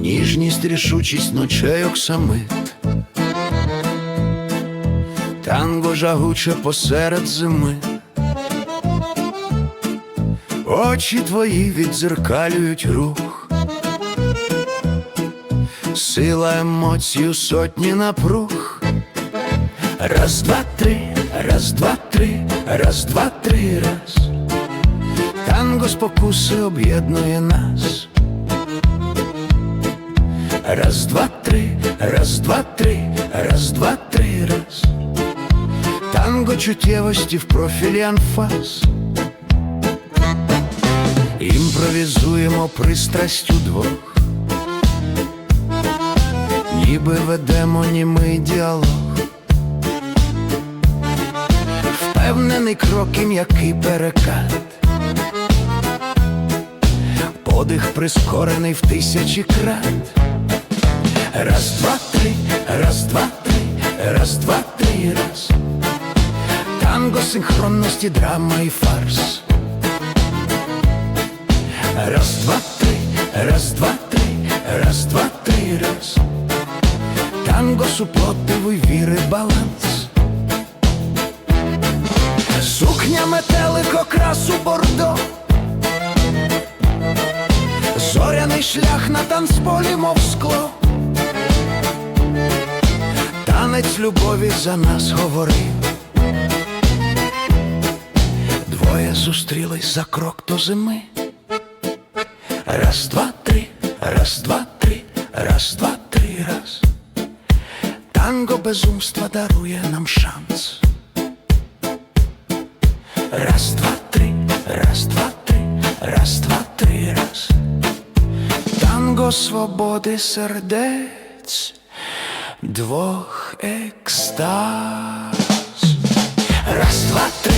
Ніжність, рішучість ночей оксамит Танго жагуче посеред зими. Очі твої відзеркалюють рух. Сила емоцій у сотні напруг. Раз, два, три, раз, два, три, раз, два, три, раз Танго спокуси об'єднує нас Раз, два, три, раз, два, три, раз, два, три, раз. Танго чуттєвості в профілі анфас. Імпровізуємо пристрасть удвох, ніби ведемо німий діалог. Впевнений крок і м'який перекат. Подих прискорений в тисячі крат. Раз, два, три, раз, два, три, раз, два, три, раз. Танго синхронності, драма і фарс. Раз, два, три, раз, два, три, раз, два, три, раз. Танго супротиву й віри баланс. Сукня метелик окрасу бордо. Зоряний шлях на танцполі, мов скло. Танець любові за нас говорив. Двоє зустрілись за крок до зими. Раз, два, три, раз, два, три, раз, два, три, раз. Танго безумства дарує нам шанс. Раз, два, три, раз, два, три, раз, два, три, раз. Танго свободи сердець двох екстаз. Раз, два, три,